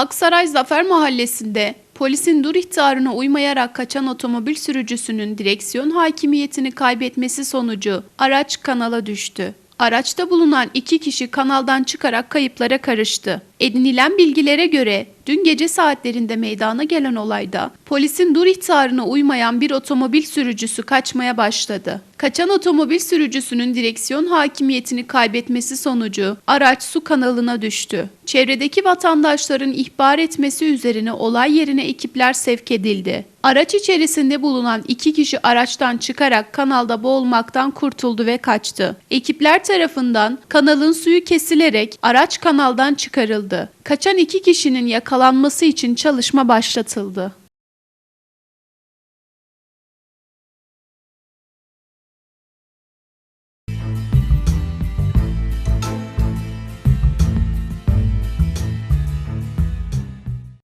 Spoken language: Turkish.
Aksaray Zafer Mahallesi'nde polisin dur ihtarına uymayarak kaçan otomobil sürücüsünün direksiyon hakimiyetini kaybetmesi sonucu araç kanala düştü. Araçta bulunan iki kişi kanaldan çıkarak kayıplara karıştı. Edinilen bilgilere göre dün gece saatlerinde meydana gelen olayda polisin dur ihtarına uymayan bir otomobil sürücüsü kaçmaya başladı. Kaçan otomobil sürücüsünün direksiyon hakimiyetini kaybetmesi sonucu araç su kanalına düştü. Çevredeki vatandaşların ihbar etmesi üzerine olay yerine ekipler sevk edildi. Araç içerisinde bulunan iki kişi araçtan çıkarak kanalda boğulmaktan kurtuldu ve kaçtı. Ekipler tarafından kanalın suyu kesilerek araç kanaldan çıkarıldı. Kaçan iki kişinin yakalanması için çalışma başlatıldı.